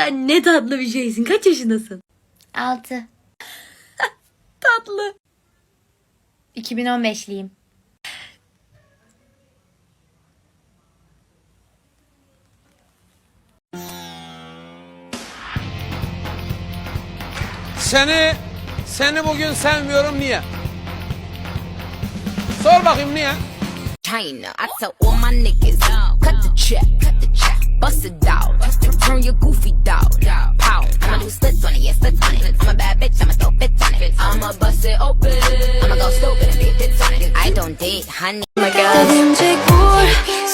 Sen ne tatlı bir şeysin. Kaç yaşındasın? 6. Tatlı. 2015'liyim. Seni, seni bugün sevmiyorum niye? Sor bakayım niye? China. I tell all my niggas, cut the check, cut the check, bust it out, turn your goofy dog, pow. I'ma do splits on it, yeah, splits on it. I'm a bad bitch, I'ma throw fits on it. I'ma bust it open, I'ma go stupid and get hits on it. I don't date honey. Oh my god. Delirecek vur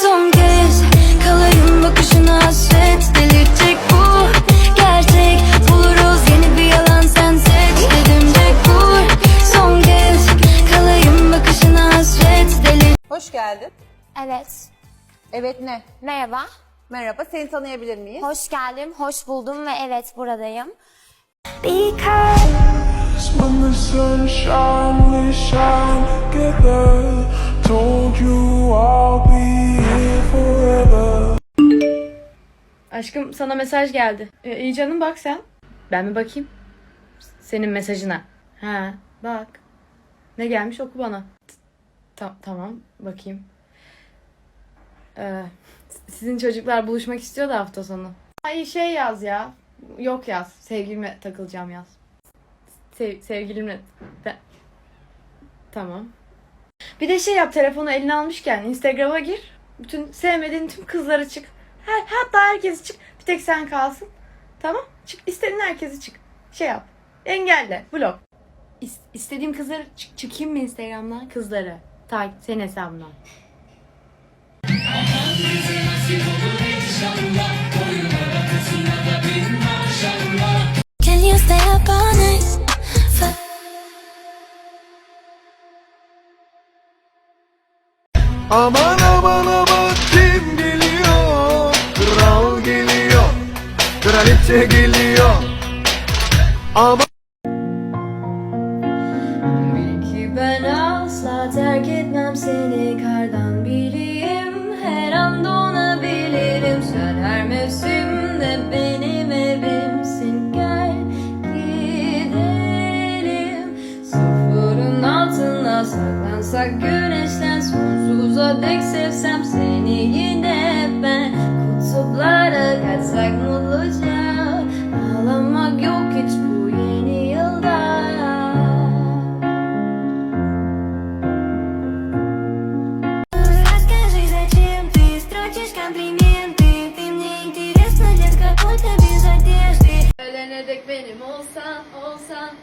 son kez Kalayım bakışına hasret Delirtecek bu gerçek Buluruz yeni bir yalan sen seç vur son kez Kalayım bakışına hasret Delir Hoş geldin. Evet. Evet ne? Merhaba. Merhaba, seni tanıyabilir miyiz? Hoş geldim, hoş buldum ve evet buradayım. When the sunshine, we shine together. Told you I'll be here forever. Aşkım sana mesaj geldi. E, iyi canım bak sen. Ben mi bakayım? Senin mesajına. Ha bak. Ne gelmiş oku bana. T- ta- tamam bakayım. Ee, sizin çocuklar buluşmak istiyor da hafta sonu. Ay şey yaz ya. Yok yaz. Sevgilimle takılacağım yaz. Sev- sevgilimle. Ben- Tamam. Bir de şey yap telefonu eline almışken Instagram'a gir. Bütün sevmediğin tüm kızlara çık. Her, hatta herkesi çık. Bir tek sen kalsın. Tamam? Çık istediğin herkesi çık. Şey yap. Engelle. Blok. İs, istediğim kızları çık, çıkayım mı Instagram'dan? Kızları. Takip senin hesabından. Aman aman aman kim geliyor? Kral geliyor. Kraliçe geliyor. Aman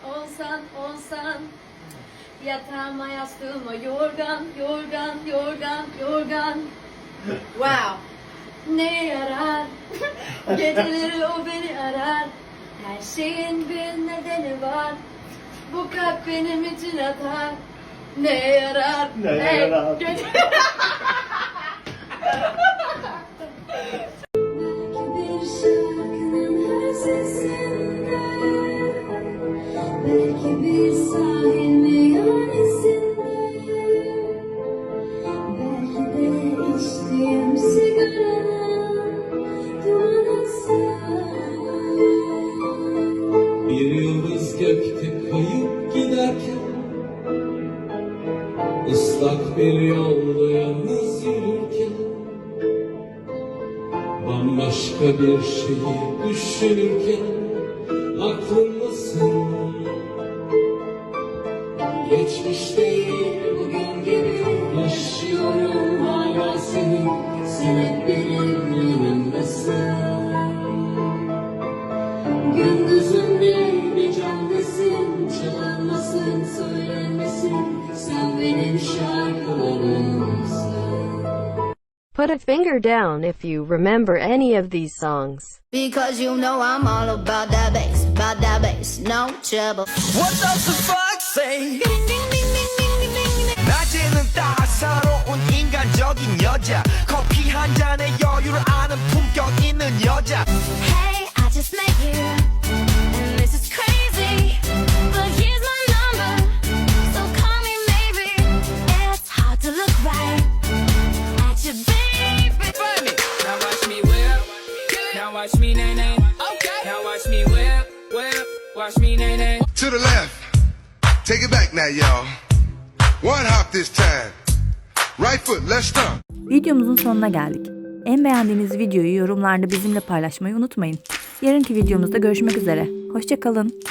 olsan, olsan. Yatağıma, yastığıma yorgan, yorgan, yorgan, yorgan. Wow. Ne yarar? Geceleri o beni arar. Her şeyin bir nedeni var. Bu kalp benim için atar. Ne yarar? Ne yarar? Belki bir sahil meyhanesinde Belki de içtiğim sigaranın dumanı Bir yıldız gökte kayıp giderken ıslak bir yolda yalnız yürürken Bambaşka bir şeyi düşünürken Geçmiş değil bugün gibi yaşıyorum hala seni Sen hep benim yanımdasın Gündüzüm bir bir canlısın Çalınmasın söylenmesin Sen benim şarkılarımsın Put a finger down if you remember any of these songs. Because you know I'm all about that bass, about that bass, no trouble. What does the fuck say? 낮에는 따사로운 인간적인 여자 커피 한 잔에 여유를 아는 품격 있는 여자 Hey, I just met you, and this is crazy. But here's my number, so call me maybe. It's hard to look right at you, baby. Now watch me whip, now watch me nae nae. Okay. Now To the left. Take it back now, y'all. One hop this time. Right foot, let's stomp. Videomuzun sonuna geldik. En beğendiğiniz videoyu yorumlarda bizimle paylaşmayı unutmayın. Yarınki videomuzda görüşmek üzere. Hoşçakalın.